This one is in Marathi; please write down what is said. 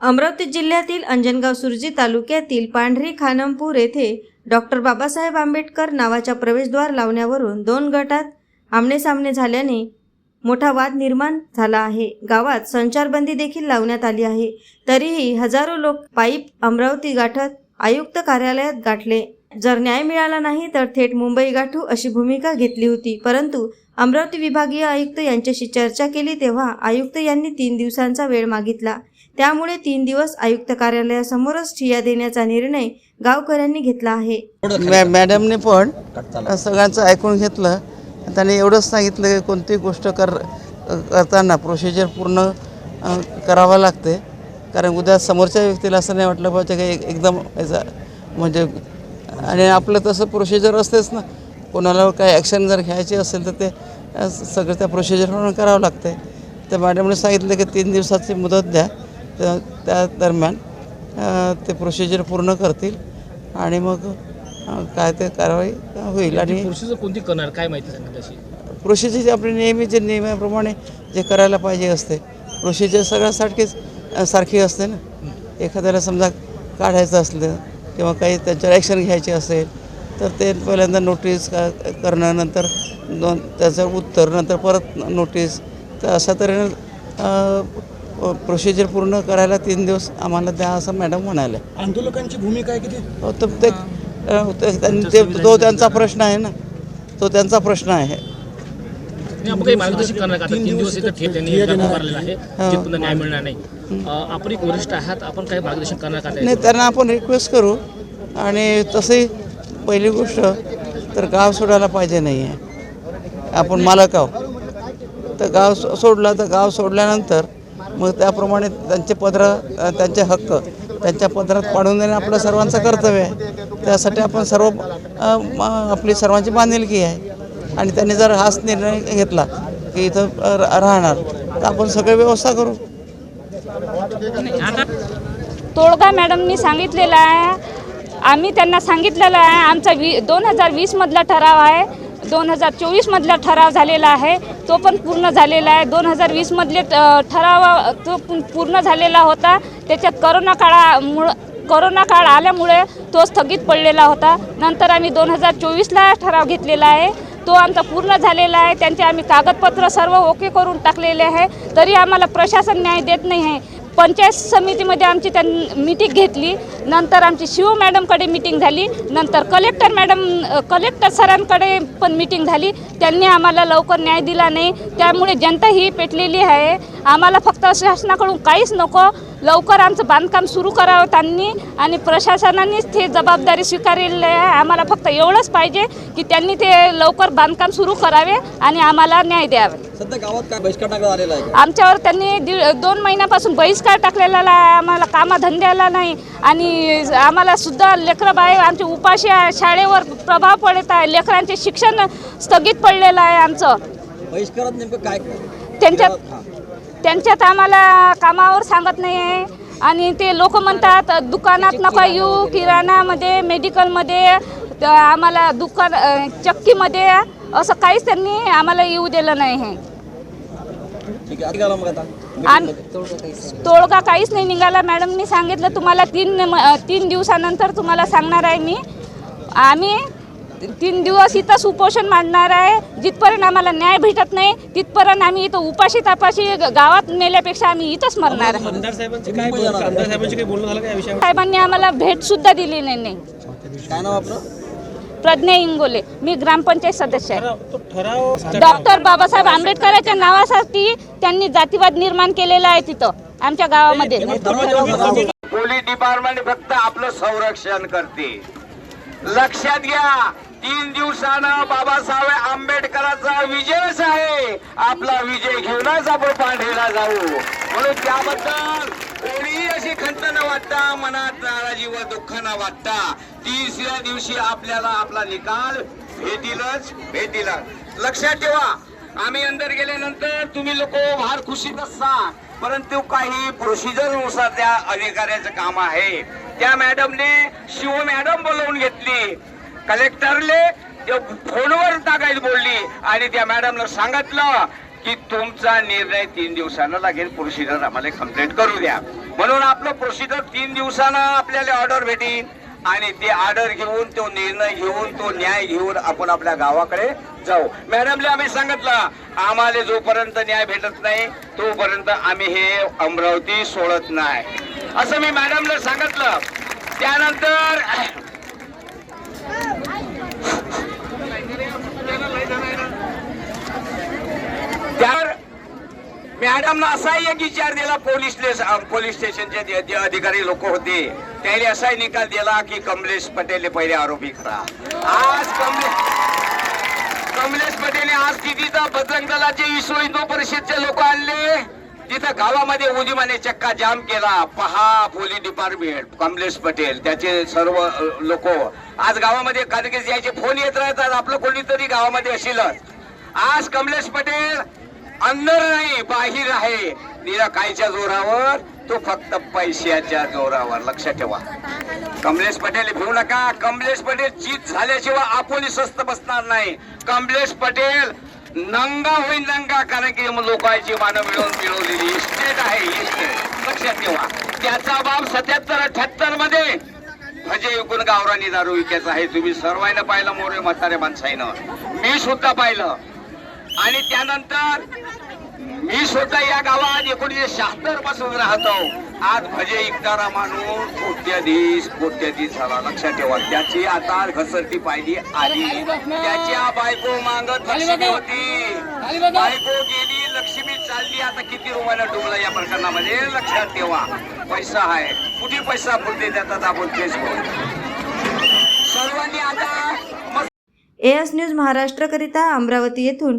अमरावती जिल्ह्यातील अंजनगाव सुरजी तालुक्यातील पांढरी खानमपूर येथे डॉक्टर बाबासाहेब आंबेडकर नावाच्या प्रवेशद्वार लावण्यावरून दोन गटात आमनेसामने झाल्याने मोठा वाद निर्माण झाला आहे. गावात संचारबंदी देखील लावण्यात आली आहे. तरीही हजारो लोक पाईप अमरावती गाठत आयुक्त कार्यालयात गाठले. जर न्याय मिळाला नाही तर थेट मुंबई गाठू अशी भूमिका घेतली होती. परंतु अमरावती विभागीय आयुक्त यांच्याशी चर्चा केली तेव्हा आयुक्त यांनी तीन दिवसांचा वेळ मागितला. त्यामुळे तीन दिवस आयुक्त कार्यालयासमोरच ठिया देण्याचा निर्णय गावकऱ्यांनी घेतला आहे. मॅ मॅडमने पण सगळ्यांचं ऐकून घेतलं. त्याने एवढंच सांगितलं की कोणती गोष्ट कर करताना प्रोसिजर पूर्ण करावं लागते. कारण उद्या समोरच्या व्यक्तीला असं नाही वाटलं पाहिजे की एक- एकदम याचा म्हणजे आणि आपलं तसं प्रोसिजर असतेच ना. कोणाला काही ॲक्शन जर घ्यायची असेल तर ते सगळं त्या प्रोसिजरप्रमाणे करावं लागते. तर मॅडमने सांगितलं की तीन दिवसाची मुदत द्या. तर त्या दरम्यान ते प्रोसिजर पूर्ण करतील आणि मग काय ते कारवाई होईल आणि प्रोसिजर कोणती करणार? काय माहिती सांगा त्याची. प्रोसिजर आपली नेहमी जे नियमाप्रमाणे जे करायला पाहिजे असते. प्रोसिजर सगळ्यासारखीच सारखी असते ना. एखाद्याला समजा काढायचं असलं किंवा काही त्यांच्यावर ॲक्शन घ्यायची असेल तर ते पहिल्यांदा नोटीस का करणं नंतर दोन त्याचं उत्तर नंतर परत नोटीस तर अशा तऱ्हेनं प्रोसिजर पूर्ण करायला तीन दिवस आम्हाला द्या असं मॅडम म्हणाले. आंदोलकांची भूमिका आहे किती? हो तर ते ते- त्यांचा प्रश्न आहे ना. तो त्यांचा प्रश्न आहे. नाही, आपण मार्गदर्शन करणार तीन दिवस न्याय मिळणार नाही. एक वरिष्ठ आहात आपण काही मार्गदर्शन करणार का? नाही त्यांना आपण रिक्वेस्ट करू. आणि तसंही पहिली गोष्ट तर गाव सोडायला पाहिजे नाही आहे आपण मालक आहो तर गाव सोडलं तर गाव सोडल्यानंतर मग त्याप्रमाणे त्यांचे पदर त्यांचे हक्क त्यांच्या पदरात पाडून देणे आपलं सर्वांचं कर्तव्य आहे. त्यासाठी आपण सर्व आपली सर्वांची बांधिलकी आहे. आणि त्यांनी जर हाच निर्णय घेतला की इथं रा- राहणार तर आपण सगळी व्यवस्था करू. तोडगा मॅडमनी सांगितलेलं आहे. आम्ही त्यांना सांगितलेलं आहे. आमचा वी दोन हजार वीसमधला ठराव आहे. दोन हजार चोवीसमधला ठराव झालेला आहे तो पण पूर्ण झालेला आहे. दोन हजार वीसमधले ठराव तो पूर्ण झालेला होता. त्याच्यात करोना काळामुळं करोना काळ आल्यामुळे तो स्थगित पडलेला होता. नंतर आम्ही दोन हजार चोवीसला ठराव घेतलेला आहे. तो आमचा पूर्ण झालेला आहे. त्यांचे आम्ही कागदपत्र सर्व ओके करून टाकलेले आहे. तरी आम्हाला प्रशासन न्याय देत नाही आहे. पंचायत समितीमध्ये आमची त्या मीटिंग घेतली. नंतर आमची शिव मॅडमकडे मीटिंग झाली. नंतर कलेक्टर मॅडम कलेक्टर सरांकडे पण मीटिंग झाली. त्यांनी आम्हाला लवकर न्याय दिला नाही. त्यामुळे जनता ही पेटलेली आहे. आम्हाला फक्त शासनाकडून काहीच नको. लवकर आमचं बांधकाम सुरू करावं त्यांनी आणि प्रशासनानेच ते जबाबदारी स्वीकारलेली आहे. आम्हाला फक्त एवढंच पाहिजे की त्यांनी ते लवकर बांधकाम सुरू करावे आणि आम्हाला न्याय द्यावे. सध्या गावात काय बहिष्कार टाकण्यात आलेला आहे आमच्यावर त्यांनी दीड दोन महिन्यापासून बहिष्कार टाकलेला आहे आम्हाला कामाधंद्याला नाही. आणि आम्हाला सुद्धा लेकरं बाळे आमचे उपाशी आहे. शाळेवर प्रभाव पडत आहे. लेकरांचे शिक्षण स्थगित पडलेलं आहे आमचं. बहिष्कारात नेमकं काय त्यांच्यात त्यांच्यात आम्हाला कामावर सांगत नाही आहे आणि ते लोक म्हणतात दुकानात नका येऊ किराणामध्ये मेडिकलमध्ये आम्हाला दुकान चक्कीमध्ये असं काहीच त्यांनी आम्हाला येऊ दिलं नाही आहे तोडगा काहीच नाही. निघाला. मॅडमनी सांगितलं तुम्हाला तीन म- तीन दिवसानंतर तुम्हाला सांगणार आहे मी. आम्ही तीन दिवस इथंच उपोषण मांडणार आहे. जिथपर्यंत आम्हाला न्याय भेटत नाही तिथपर्यंत आम्ही इथं उपाशी तापाशी गावात नेल्यापेक्षा आम्ही इथंच मरणार आहे. आमदार साहेबांचे काय बोल- आमदार साहेबांचे काही बोलणं झालं का या विषयावर? साहेबांनी आम्हाला भेट सुद्धा दिली नाही नाही. काय नाव आपलं? प्रज्ञा इंगोले. मी ग्रामपंचायत सदस्य आहे. तो ठराव डॉक्टर बाबासाहेब आंबेडकरांच्या नावासाठी त्यांनी जातीवाद निर्माण केलेला आहे तिथं आमच्या गावामध्ये. पोलीस डिपार्टमेंट फक्त आपलं संरक्षण करते लक्षात घ्या. तीन दिवसानं बाबासाहेब आंबेडकरांचा विजयच आहे आपला विजय घेऊनच आपण पांढरीला जाऊ. म्हणून त्याबद्दल कोणीही अशी खंत न वाटता मनात नाराजी व दुःख न वाटता तिसऱ्या दिवशी आपल्याला आपला निकाल भेटीलच भेटीलच. लक्षात ठेवा आम्ही अंदर गेल्यानंतर तुम्ही लोक फार खुशीत असता परंतु काही प्रोसिजरनुसार त्या अधिकाऱ्याचं काम आहे. त्या मॅडमने शिव मॅडम बोलवून घेतली. कलेक्टरले फोनवर टाकायला बोलली. आणि त्या मॅडमला सांगितलं की तुमचा निर्णय तीन दिवसानं लागेल. प्रोसिजर आम्हाला कंप्लेंट करू द्या. म्हणून आपलं प्रोसिजर तीन दिवसानं आपल्याला ऑर्डर भेटेल. आणि ते ऑर्डर घेऊन तो निर्णय घेऊन तो न्याय घेऊन आपण आपल्या गावाकडे जाऊ. मॅडमले आम्ही सांगितलं आम्हाला जोपर्यंत न्याय भेटत नाही तोपर्यंत आम्ही हे अमरावती सोडत नाही. असं मी मॅडमला सांगितलं. त्यानंतर त्यावर मॅडमला असाही एक विचार दिला पोलीस पोलीस स्टेशनचे जे अधिकारी लोक होते त्याने असाही निकाल दिला की कमलेश पटेल पहिले आरोपी करा. आज कमलेश कमलेश पटेल आज कितीचा बजरंग दलाचे विश्व हिंदू परिषदचे लोक आणले. तिथं गावामध्ये उदिमाने चक्का जाम केला. पहा पोलीस डिपार्टमेंट कमलेश पटेल त्याचे सर्व लोक. आज गावामध्ये कारण यायचे फोन येत राहतात आपलं कोणीतरी गावामध्ये असेलच. आज कमलेश पटेल अंदर नाही बाहेर आहे. निरा कायच्या जोरावर तो फक्त पैशाच्या जोरावर. लक्षात ठेवा. कमलेश पटेल भिवू नका. कमलेश पटेल जीत झाल्याशिवाय आपण स्वस्त बसणार नाही. कमलेश पटेल नंगा होईल नंगा कारण की लोकांची मानं मिळवून मिळवलेली इस्टेट आहे इस्टेट. लक्षात ठेवा. त्याचा बाब सत्याहत्तर अठ्याहत्तरमध्ये. भजे विकून गावरानी दारू विकायचा आहे. तुम्ही सर्वांना पाहिलं मोरे म्हातारे माणसाईनं. मी सुद्धा पाहिलं. आणि त्यानंतर मी स्वतः या गावात एकोणीशे शहात्तरपासून राहतो. आज भजे इकणारा माणूस कोट्याधीश कोट्याधीश झाला? लक्षात ठेवा त्याची आता घसरती पाहिली आली त्याच्या बायको मागत लक्ष्मी होती. बायको गेली लक्ष्मी चालली. आता किती रुमानं डुबला या प्रकरणामध्ये? लक्षात ठेवा. पैसा आहे. कुठे पैसा पुरते देतात आपण तेच बोलू. सर्वांनी आता एएस न्यूज महाराष्ट्रकरिता अमरावती येथून